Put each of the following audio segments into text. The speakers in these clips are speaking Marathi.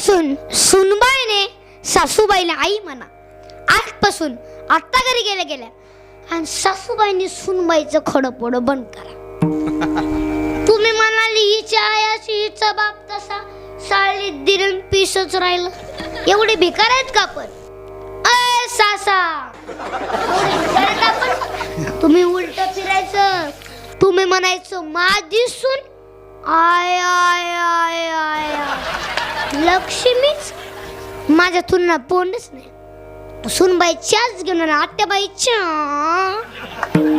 आजपासून सुनबाईने सासूबाईला आई म्हणा आजपासून आत्ता घरी गेल्या गेल्या. आणि सासूबाईने सुनबाईचं खडं पोडं बंद करा. तुम्ही म्हणाली हिच्या आयाची हिचा बाप तसा साळीत दिरण पिसच राहिलं. एवढे भिकार आहेत का पण अय सासा. आपण? तुम्ही उलट फिरायचं. तुम्ही म्हणायचं माझी सून. आय आय आय आय. लक्ष्मीच माझ्या तुलना पोंडच नाही. सुनबाईच्याच घेऊन आत्याबाईच्या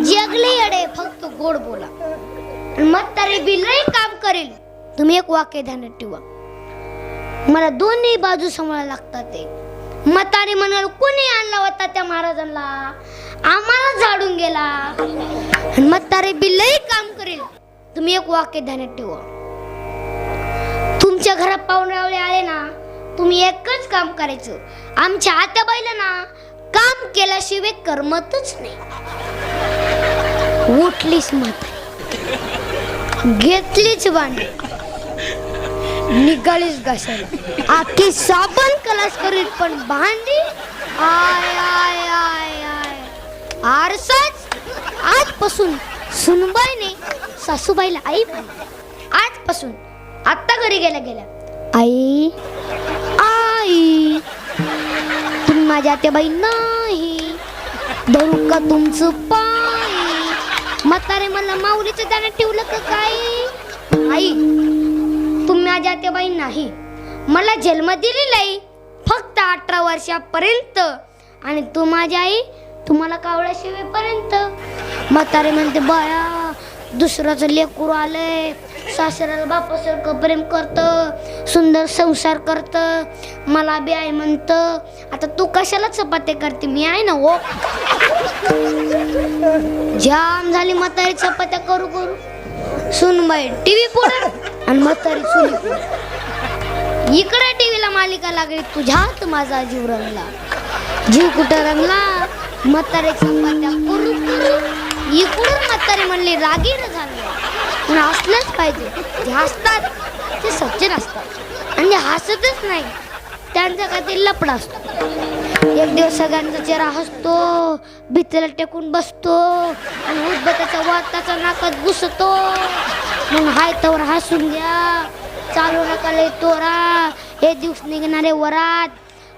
जगले अडे फक्त गोड बोला. आणि म्हातारी बिलही काम करेल. तुम्ही एक वाक्य ध्यानात ठेवा. मला दोन्ही बाजू सांभाळायला लागतात ते. म्हातारी म्हणाल कोणी आणला होता त्या महाराजांना? आम्हाला झाडून गेला. आणि म्हातारी बिलही काम करेल. तुम्ही एक वाक्य ध्यानात ठेवा. आमच्या घरात पाहुणे आले ना तुम्ही एकच काम करायचं. आमच्या आत्याबाईला ना काम केल्याशिवाय करमतच नाही. उठलीच म्हातारी. घेतलीच भांडी निघालीच घासायला आखी साबण कलास करीत पण भांडी आय आय आय आय. आरसाच. आजपासून सुनबाईने सासूबाईला आई म्हणली. आजपासून आत्ता घरी गेल्या गेल्या. आई आई. तुम्ही माझ्या त्या बाई नाही. धरू का तुमचं पाय? म्हातारे मला माऊलीचं त्यानं ठेवलं का काय? आई तुम्ही माझ्या त्या बाई नाही. मला जन्म दिलेला आहे. फक्त अठरा वर्षापर्यंत. आणि तू माझी आई तुम्हाला कावळ्या शिवेपर्यंत. म्हातारे म्हणते बाया दुसऱ्याचं लेकरू आलंय. सासऱ्याला बापासारखं प्रेम करतं सुंदर संसार करतं मला बी आहे म्हणत आता तू कशाला चपात्या करते? मी आहे ना हो. जाम झाली म्हातारी चपात्या करू करू. सुनबाई टीव्ही पुढे. आणि म्हातारी सुनी पुढे इकडे टीव्हीला मालिका लागली तुझ्यात माझा जीव रंगला. जीव कुठं रंगला? म्हातारे चपात्या करू करू. इकडून म्हातारी म्हणली रागीर पण हसलंच पाहिजे. जे हसतात ते सज्जन असतात आणि जे हसतच नाही त्यांचा काहीतरी लपडा असतो. एक दिवस सगळ्यांचा चेहरा हसतो भितीला टेकून बसतो आणि उद्बताच्या वाताचा नाकात घुसतो. मग हाय तवर हसून घ्या चालू नका लय तोरा हे दिवस निघणारे वरात.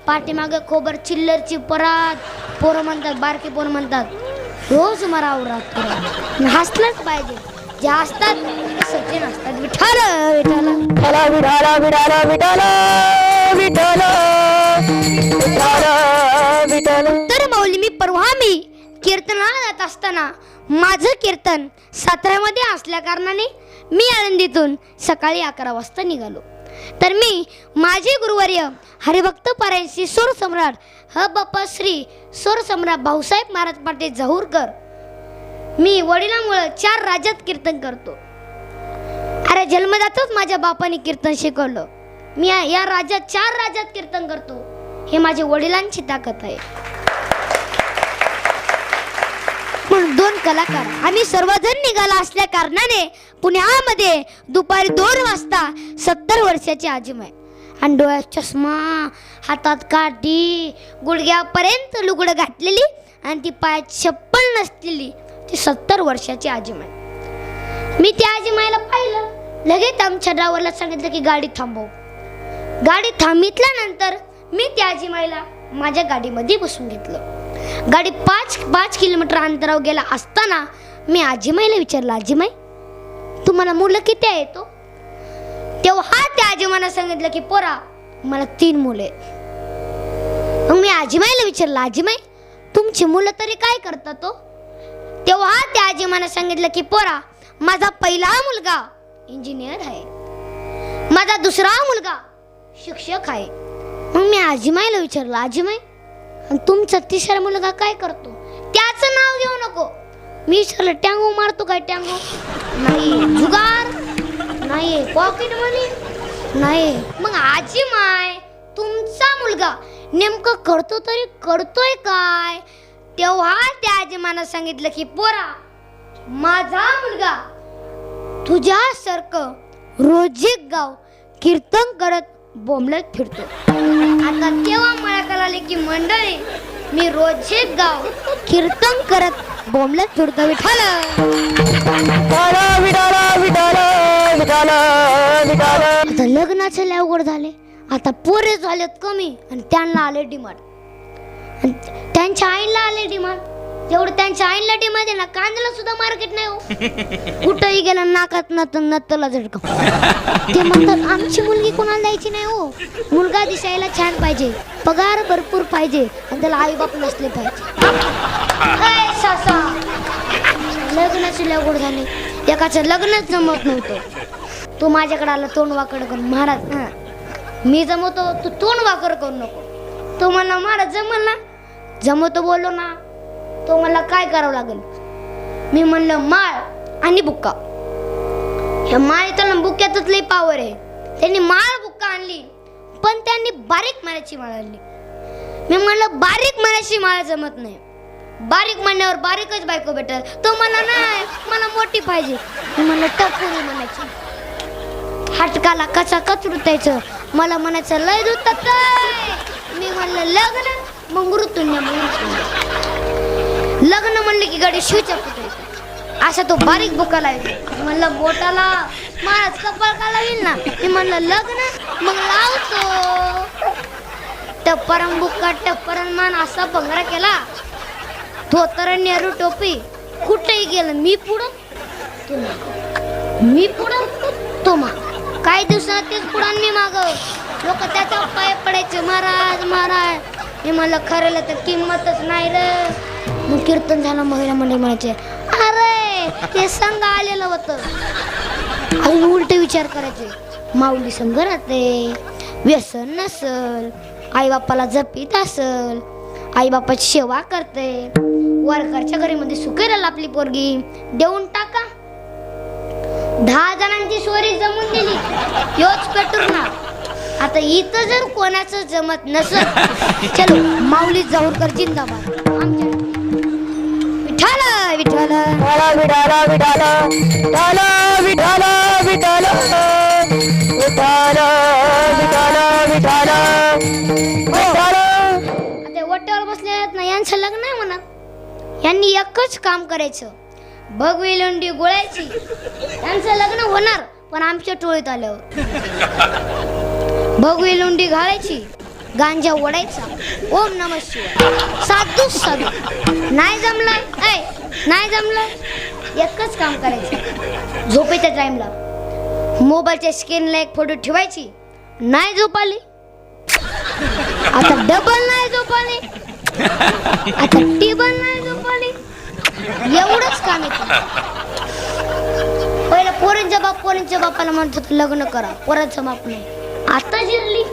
पाठीमागे खोबर चिल्लरची परात. पोरं म्हणतात बारकी पोरं म्हणतात रोज मरावर राहतो हसलंच पाहिजे. जे असतात ते सज्जन असतात. विठाल विठाल विठाला विठाला विठाला विठाला विठाला विठाला विठाला तर मौली मी परवा मी कीर्तनाला जात असताना माझं कीर्तन साताऱ्यामध्ये असल्या कारणाने मी आळंदीतून सकाळी अकरा वाजता निघालो. तर मी माझे गुरुवर्य हरिभक्त पारायणशी सोर सम्राट ह बाप्पा श्री सोर सम्राट भाऊसाहेब महाराज पाटील जहूरकर मी वडिलांमुळे चार राज्यात कीर्तन करतो. अरे जन्मदातच माझ्या बापाने कीर्तन शिकवलं. मी या- राज्यात चार राज्यात कीर्तन करतो. हे माझ्या वडिलांची ताकद आहे. म्हणून दोन कलाकार आम्ही सर्वजण निघाला असल्या कारणाने पुण्यामध्ये दुपारी दोन वाजता सत्तर वर्षाची आहे आणि डोळ्यात चष्मा हातात काठी गुडघ्यापर्यंत लुगडं घातलेली आणि ती पायात चप्पल नसलेली ती सत्तर वर्षाची आजीमाय मी त्या आजीमाईला पाहिलं लगेच आमच्या ड्रायव्हरला सांगितलं की गाडी थांबव. गाडी थांबितल्यानंतर मी त्या आजीमाईला माझ्या गाडीमध्ये बसून घेतलं. गाडी पाच पाच किलोमीटर अंतरावर गेला असताना मी आजीमाईला विचारलं आजीमाई तुम्हाला मुलं किती आहे तो हो? तेव्हा त्या आजीमाला सांगितलं की पोरा मला तीन मुले मग मी आजीमाईला विचारलं आजीमाई तुमची मुलं तरी काय करतात तो तेव्हा त्या आजीमानं सांगितलं की पोरा माझा पहिला मुलगा इंजिनियर आहे. माझा दुसरा मुलगा शिक्षक आहे. मग मी आजीमाईला विचारलं आजीमाई आणि तुमचा तिसरा मुलगा काय करतो? त्याचं नाव घेऊ नको. मी विचारलं टँगो मारतो काय टँगो? नाही जुगार. नाही पॉकेट मनी नाही. मग आजी माय तुमचा मुलगा नेमकं करतो तरी करतोय काय? तेव्हा त्या आजीमानं सांगितलं की पोरा माझा मुलगा तुझ्यासारखं रोज गाव कीर्तन करत बोंबलत फिरतो. आता तेव्हा मला कळाले की मंडळी मी रोज गाव कीर्तन करत बोंबलत फिरतो विठाल आता लग्नाचे अवघड झाले. आता पोरे झालेत कमी आणि त्यांना आले डिमांड. त्यांच्या आईला आले डिमांड जेवढं त्यांच्या आईला डिमांड आहे ना कांद्याला सुद्धा मार्केट नाही हो. कुठंही गेला नाकात नत नत्तला झटका. ते म्हणतात आमची मुलगी कोणाला द्यायची नाही हो. मुलगा दिसायला छान पाहिजे पगार भरपूर पाहिजे आणि त्याला आई बाप नसले पाहिजे. सासा. लग्नाची लगोड झाली. एकाचं लग्नच जमत नव्हतं. तू माझ्याकडे आला तोंड वाकड करून महाराज. मी जमवतो तू तोंड वाकड करू नको. तो म्हणला महाराज जमल ना. जमवतो बोललो ना तो मला काय करावं लागेल? मी म्हणलं माळ आणि बुक्का. ह्या माळीचा बुक्यातच लई पावर आहे. त्यांनी माळ बुक्का आणली पण त्यांनी बारीक माळ्याची माळ आणली. मी म्हणलं बारीक माळ्याची माळ जमत नाही. बारीक म्हणण्यावर बारीकच बायको भेटल. तो मला नाही मला मोठी पाहिजे. मी म्हणलं टपोरी म्हणायची. हटकाला कसा कचरुतायचं मला म्हणायचं लय दुतात मी म्हणलं लग्न मग मृत्यून्य लग्न म्हणलं की गाडी शिवच्या पुतळीत असा तो बारीक बुका लावायचा म्हणलं बोटाला महाराज कपाळ का लावील ना? मी म्हणलं लग्न? मग लावतो. टप्परम बुक्का टप्परन मान असा भंगरा केला. धोतर नेहरू टोपी कुठेही गेलं. मी पुढं? तू मी पुढं? तो मग. काही दिवसात तेच पुढं मी माग. लोक त्याचा पाय पडायचे महाराज महाराज. हे मला खरं तर किंमतच नाही रे. मग कीर्तन झालं महिला मंडळ म्हणायचे अरे हे संघ आलेलं होतं. अजून उलटे विचार करायचे माऊली संघ राहते व्यसन नसल आई बापाला जपीत असल आई बापाची सेवा करते वरकरच्या घरी मध्ये सुकेल आपली पोरगी देऊन टाका. दहा जणांची सोरी जमून दिली योच पेटूर ना आता इथं जर कोणाचं जमत नसत चलो माऊली जाऊरकर जिंदाबाद. आमच्या विठाला विठाला विठाल विठाल विठाल विठाल विठाल विठाल विठाल विठाल विठाल आता वट्यावर बसले आहेत ना यांचं लग्न आहे म्हणा. यांनी एकच काम करायचं. भगवी लोंडी गोळायची. यांचं लग्न होणार पण आमच्या टोळीत आल्यावर. भगवी लुंडी घालायची गांजा ओढायचा. ओम नम शिवाय. साधू साधू. नाही जमलं? ऐ नाही जमलं? एकच काम करायचं. झोपेच्या टाईमला मोबाईलच्या स्क्रीनला एक फोटो ठेवायची. नाही झोपाली. आता डबल नाही झोपाली. आता टेबल नाही झोपाली. एवढंच काम येतं पहिलं पोरांच्या बाप पोरांच्या बापाला म्हणत लग्न करा पोरांचं बाप नाही. आता जिरली.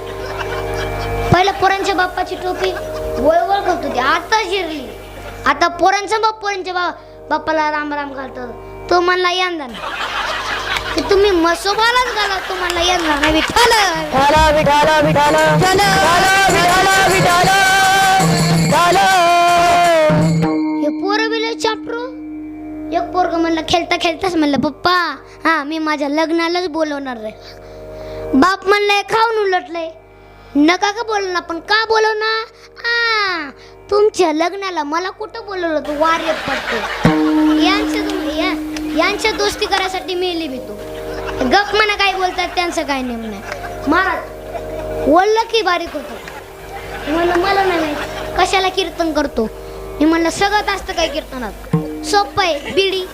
पहिलं पोरांच्या बापाची टोपी वळ वळ करत होती आता जिरली. आता पोरांचा बाप पोरांच्या बा बापाला राम राम घालतो. तो म्हणला यंदा की तुम्ही मसोबालाच घाला तो म्हणला यंदा विठ्ठल. विठाल विठाल विठाल विठाल विठाल विठाल हे पोरं बिल चापरू. एक पोरग म्हणलं खेळता खेळताच म्हणलं पप्पा हा मी माझ्या लग्नालाच बोलवणार रे बाप म्हणलंय खाऊन उलटलंय. नका का बोलवणार पण का बोलवणार आ तुमच्या लग्नाला मला कुठं बोलवलं? तू वार्य पडतो. यांच्या तुम्ही या- यांच्या दोस्ती करायसाठी मेली मी तू. गप म्हणा काय बोलतात त्यांचं काय नेम नाही महाराज बोललं की बारीक होतं. म्हणलं मला नाही कशाला कीर्तन करतो? मी म्हणलं सगळं असतं काय कीर्तनात? सोपं आहे बिडी.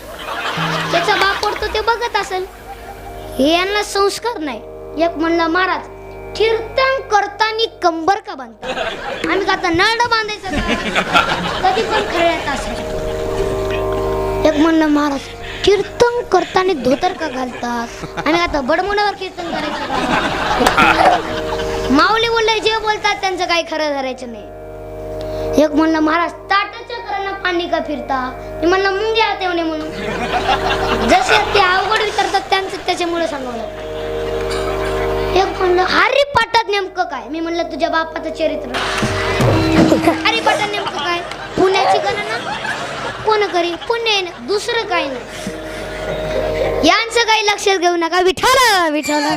त्याचा बाप पडतो ते बघत असेल. हे यांना संस्कार नाही. एक म्हणलं महाराज कीर्तन करताना कंबर का बांधता? आम्ही का आता नळ बांधायचं कधी पण खरं असेल. एक म्हणलं महाराज कीर्तन करताना धोतर का घालतात आणि आता बडमुलावर कीर्तन करायचं. माऊली बोलले जे बोलतात त्यांचं काही खरं धरायचं नाही. एक म्हणलं महाराज ताटाच्या करांना पाणी का फिरता? मी म्हणलं मुंग्या होते म्हणून. जसे ते अवघड नेमकं काय? मी म्हणलं तुझ्या बापाचं चरित्र. अरे बटन नेमकं काय? पुण्याची गणना? कोण करी? पुण्य ना, दुसरं काय नाही. यांचं काही लक्षात घेऊ नका. विठाला विठाला